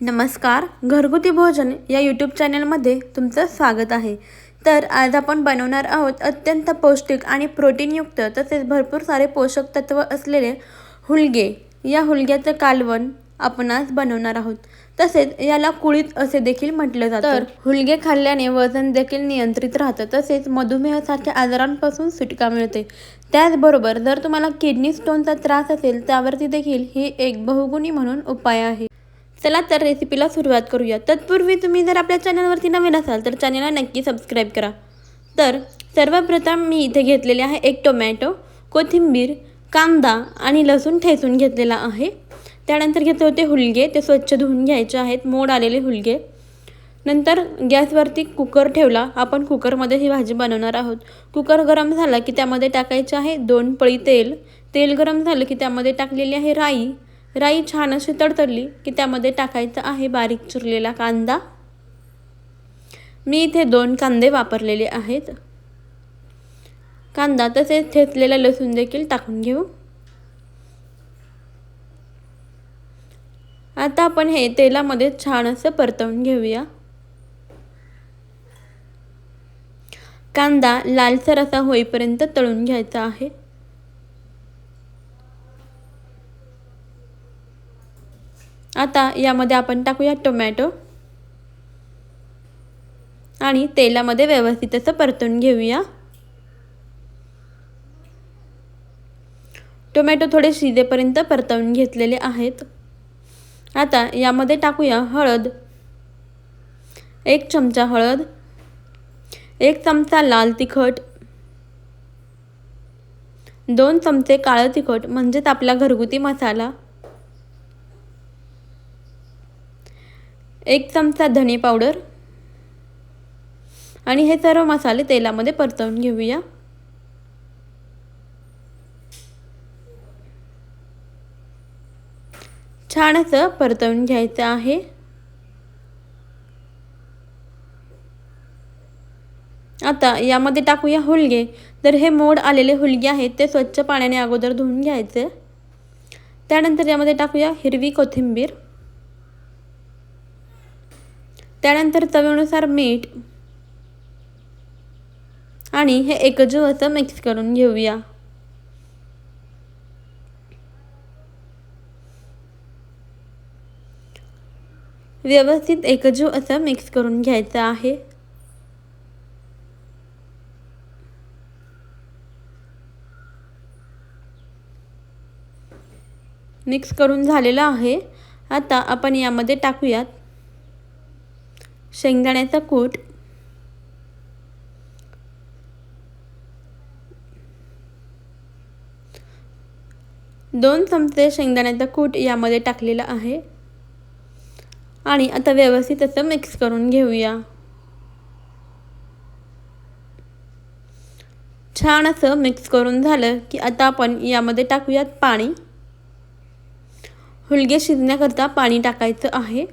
नमस्कार घरगुती भोजन या यूट्यूब चॅनलमध्ये तुमचं स्वागत आहे. तर आज आपण बनवणार आहोत अत्यंत पौष्टिक आणि प्रोटीनयुक्त तसेच भरपूर सारे पोषक तत्व असलेले हुलगे. या हुलग्याचं कालवण आपण आज बनवणार आहोत. तसेच याला कुळीत असे देखील म्हटलं जातं. तर हुलगे खाल्ल्याने वजन देखील नियंत्रित राहतं. तसेच मधुमेहासारख्या आजारांपासून सुटका मिळते. त्याचबरोबर जर तुम्हाला किडनी स्टोनचा त्रास असेल त्यावरती देखील ही एक बहुगुणी म्हणून उपाय आहे. चला तर रेसिपीला सुरुवात करूया. तत्पूर्वी तुम्ही जर आपल्या चॅनलवरती नवीन असाल तर चॅनलला नक्की सबस्क्राईब करा. तर सर्वप्रथम मी इथे घेतलेले आहे एक टोमॅटो कोथिंबीर कांदा आणि लसूण ठेचून घेतलेला आहे. त्यानंतर घेतले होते हुलगे ते स्वच्छ धुवून घ्यायचे आहेत मोड आलेले हुलगे. नंतर गॅसवरती कुकर ठेवला आपण कुकरमध्ये ही भाजी बनवणार आहोत. कुकर गरम झाला की त्यामध्ये टाकायचे आहे दोन पळी तेल. तेल गरम झालं की त्यामध्ये टाकलेली आहे राई राई छान अशी तडतडली की त्यामध्ये टाकायचं आहे बारीक चिरलेला कांदा. मी इथे दोन कांदे वापरलेले आहेत. कांदा तसेच ठेचलेला लसूण देखील टाकून घेऊ. आता आपण हे तेलामध्ये छान असं परतवून घेऊया. कांदा लालसर असा होईपर्यंत तळून घ्यायचा आहे. आता यामध्ये आपण टाकूया टोमॅटो. आणि तेलामध्ये व्यवस्थित असं परतून घेऊया. टोमॅटो थोडे शिजेपर्यंत परतवून घेतलेले आहेत. आता यामध्ये टाकूया हळद. एक चमचा हळद. एक चमचा लाल तिखट. दोन चमचे काळं तिखट म्हणजेच आपला घरगुती मसाला. एक चमचा धने पावडर आणि हे सर्व मसाले तेलामध्ये परतवून घेऊया. छान असं परतवून घ्यायचं आहे. आता यामध्ये टाकूया हुलगे. तर हे मोड आलेले हुलगे आहेत ते स्वच्छ पाण्याने अगोदर धुवून घ्यायचे. त्यानंतर यामध्ये टाकूया हिरवी कोथिंबीर. त्यानंतर चवीनुसार मीठ आणि हे एकजीव असं मिक्स करून घेऊया. व्यवस्थित एकजीव असं मिक्स करून घ्यायचं आहे. मिक्स करून झालेलं आहे. आता आपण यामध्ये टाकूयात शेंगदाण्याचा कूट. दोन चमचे शेंगदाण्याचा कूट यामध्ये टाकलेला आहे. आणि आता व्यवस्थित असं मिक्स करून घेऊया. छान असं मिक्स करून झालं की आता आपण यामध्ये टाकूयात पाणी. हुलगे शिजण्याकरता पाणी टाकायचं आहे.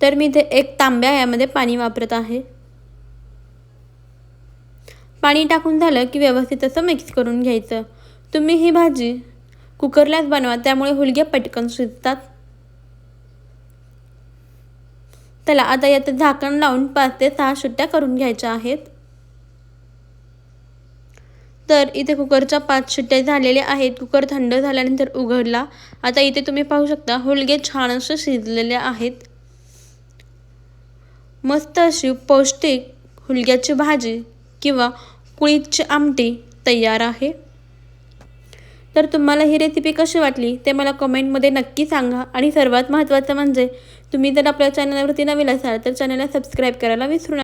तर मी इथे एक तांब्या यामध्ये पाणी वापरत आहे. पाणी टाकून झालं की व्यवस्थित असं मिक्स करून घ्यायचं. तुम्ही ही भाजी कुकरलाच बनवा त्यामुळे हुलगे पटकन शिजतात. त्याला आता याचं झाकण लावून पाच ते सहा सुट्ट्या करून घ्यायच्या आहेत. तर इथे कुकरच्या पाच शिट्ट्या झालेल्या आहेत. कुकर थंड झाल्यानंतर उघडला. आता इथे तुम्ही पाहू शकता हुलगे छान असे शिजलेले आहेत. मस्त अशी पौष्टिक हुलग्याची भाजी किंवा कुळीतची आमटी तयार आहे. तर तुम्हाला ही रेसिपी कशी वाटली ते मला कमेंटमध्ये नक्की सांगा आणि सर्वात महत्त्वाचं म्हणजे तुम्ही जर आपल्या चॅनलवरती नवीन असाल तर चॅनलला सबस्क्राईब करायला विसरू नका.